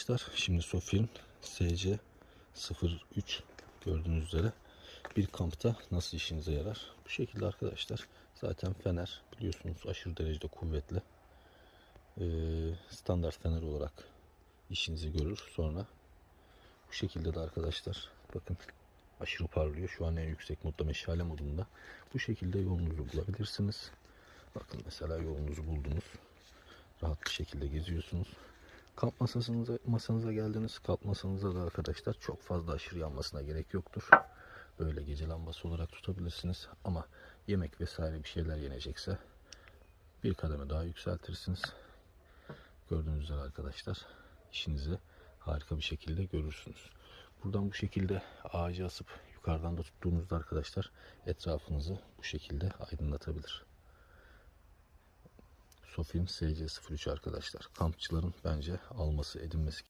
Arkadaşlar şimdi Sofilm SC 03 gördüğünüz üzere bir kampta nasıl işinize yarar? Bu şekilde arkadaşlar zaten fener biliyorsunuz aşırı derecede kuvvetli. Ee, standart fener olarak işinizi görür. Sonra bu şekilde de arkadaşlar bakın aşırı parlıyor. Şu an en yüksek modda meşale modunda. Bu şekilde yolunuzu bulabilirsiniz. Bakın mesela yolunuzu buldunuz. Rahat bir şekilde geziyorsunuz. Kamp masasınıza, masanıza geldiniz. Kamp masanıza da arkadaşlar çok fazla aşırı yanmasına gerek yoktur. Böyle gece lambası olarak tutabilirsiniz. Ama yemek vesaire bir şeyler yenecekse bir kademe daha yükseltirsiniz. Gördüğünüz üzere arkadaşlar işinizi harika bir şekilde görürsünüz. Buradan bu şekilde ağacı asıp yukarıdan da tuttuğunuzda arkadaşlar etrafınızı bu şekilde aydınlatabilir. Sofim SC03 arkadaşlar. Kampçıların bence alması edinmesi